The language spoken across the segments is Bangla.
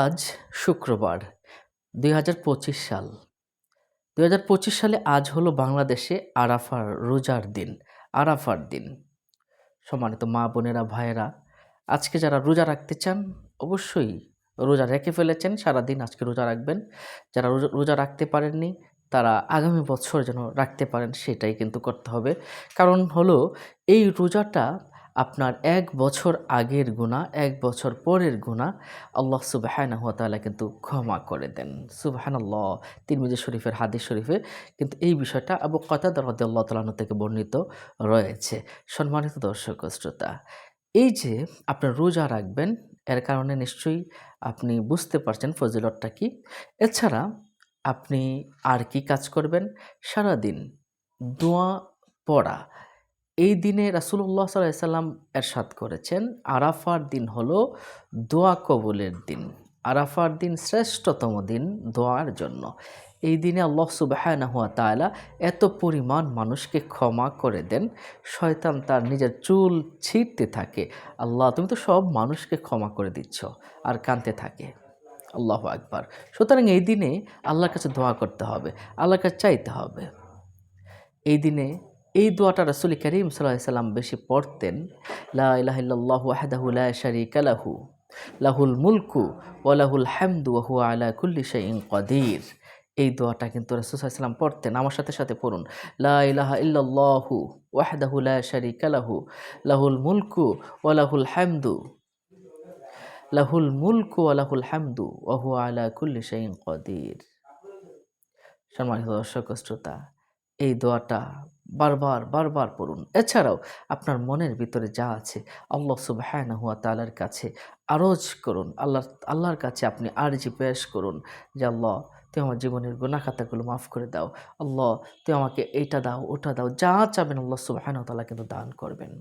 আজ শুক্রবার, দুই হাজার পঁচিশ সাল। দুই হাজার পঁচিশ সালে আজ হলো বাংলাদেশে আরাফার রোজার দিন, আরাফার দিন। সম্মানিত মা বোনেরা, ভাইয়েরা, আজকে যারা রোজা রাখতে চান, অবশ্যই রোজা রেখে ফেলেছেন, সারাদিন আজকে রোজা রাখবেন। যারা রোজা রোজা রাখতে পারেননি, তারা আগামী বছর যেন রাখতে পারেন, সেটাই কিন্তু করতে হবে। কারণ হলো, এই রোজাটা আপনার এক বছর আগের গুণা এক বছর পরের গুণা আল্লাহ সুবাহানহ তালা কিন্তু ক্ষমা করে দেন। সুবাহান আল্লাহ তিরমিজি শরীফের হাদিস শরীফে কিন্তু এই বিষয়টা আবু কতাদ রদি আল্লাহ তালাহ থেকে বর্ণিত রয়েছে। সম্মানিত দর্শক শ্রোতা, এই যে আপনার রোজা রাখবেন, এর কারণে নিশ্চয়ই আপনি বুঝতে পারছেন ফজিলতটা কি। এছাড়া আপনি আর কি কাজ করবেন? সারাদিন দোয়া পড়া এই দিনে রাসুল্লাহ সাল্লাহ সাল্লাম এরশাদ করেছেন, আরাফার দিন হলো দোয়া কবুলের দিন। আরাফার দিন শ্রেষ্ঠতম দিন দোয়ার জন্য। এই দিনে আল্লাহ সুবাহানহুয়া তালা এত পরিমাণ মানুষকে ক্ষমা করে দেন, শয়তান তার নিজের চুল ছিঁড়তে থাকে। আল্লাহ, তুমি তো সব মানুষকে ক্ষমা করে দিচ্ছ আর কানতে থাকে। আল্লাহ আকবার। সুতরাং এই দিনে আল্লাহর কাছে দোয়া করতে হবে, আল্লাহর কাছে চাইতে হবে। এই দিনে এই দোয়াটা রসুল করিম সাল্লাম বেশি পড়তেন লাহ আহদাহু লা শারিকা লাহু, লাহুল মুলকু ওয়ালাহুল হামদু ওহু আলা কুল্লি শাইইন কদির। এই দোয়াটা কিন্তু রসুলাম পড়তেন। আমার সাথে সাথে পড়ুন, লা ইলাহা ইল্লাল্লাহু ওয়াহদাহু লা শারিকা লাহু, লাহুল মুলকু ওয়ালাহুল হামদু, লাহুল মুলকু ওয়ালাহুল হামদু ওহু আলা কুল্লি শাইইন কদির। সম্মানিত দর্শক শ্রোতা এই দোয়াটা বারবার বারবার পড়ুন। এছাড়াও আপনার মনের ভিতরে যা আছে, আল্লাহ সুবাহানা হুয়া তালার কাছে আরজ করুন। আল্লাহ, আল্লাহর কাছে আপনি আরজি পেশ করুন যে, আল্লাহ তুই আমার জীবনের গুণা খাতাগুলো মাফ করে দাও। আল্লাহ তুই আমাকে এইটা দাও, ওটা দাও। যা চাবেন আল্লাহ তালা কিন্তু দান করবেন।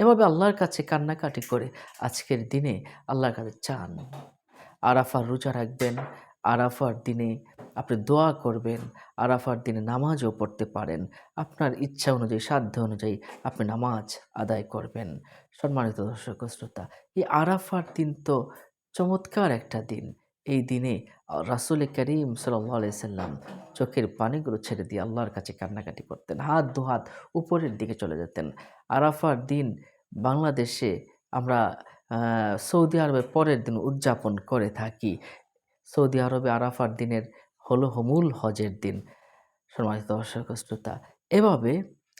এভাবে আল্লাহর কাছে কান্নাকাটি করে আজকের দিনে আল্লাহর কাছে চান। আরাফার রোজা রাখবেন আরাফার দিনে আপনি দোয়া করবেন, আরাফার দিনে নামাজও পড়তে পারেন। আপনার ইচ্ছা অনুযায়ী, সাধ্য অনুযায়ী আপনি নামাজ আদায় করবেন। সম্মানিত দর্শক শ্রোতা, এই আরাফার দিন তো চমৎকার একটা দিন। এই দিনে রাসুল করিম সাল্লাম চোখের পানিগুলো ছেড়ে দিয়ে আল্লাহর কাছে কান্নাকাটি করতেন। হাত দু হাত উপরের দিকে চলে যেতেন। আরাফার দিন বাংলাদেশে আমরা সৌদি আরবের পরের দিন উদযাপন করে থাকি। সৌদি আরবে আরাফার দিনের হলো হমুল হজের দিন। সম্মানিত দর্শক শ্রোতা, এভাবে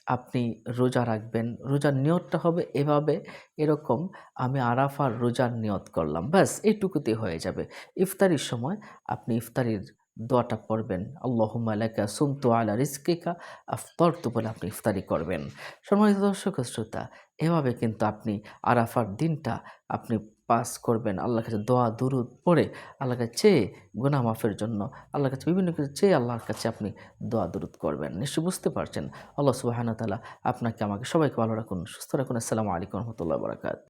আপনি রোজা রাখবেন, রোজার নিয়তটা হবে এভাবে, এরকম আমি আরাফার রোজার নিয়ত করলাম। ব্যাস এইটুকুতে হয়ে যাবে। ইফতারির সময় আপনি ইফতারির দোয়াটা পড়বেন। আল্লাহুম্মা লাকা সুমতু আলা রিজকিকা, আফতারতু বলে আপনি ইফতারি করবেন। সম্মানিত দর্শক শ্রোতা, এভাবে কিন্তু আপনি আরাফার দিনটা আপনি পাস করবেন। আল্লাহর কাছে দোয়া, দুরুদ পড়ে আল্লাহর কাছে চেয়ে গুনাহ মাফের জন্য আল্লাহর কাছে বিভিন্ন কিছু চেয়ে আল্লাহর কাছে আপনি দোয়া, দুরুদ করবেন। নিশ্চয়ই বুঝতে পারছেন। আল্লাহ সুবাহানা তালা আপনাকে, আমাকে সবাইকে ভালো রাখুন, সুস্থ রাখুন। আসসালামু আলাইকুম রহমতুল্লাহ বরাকাত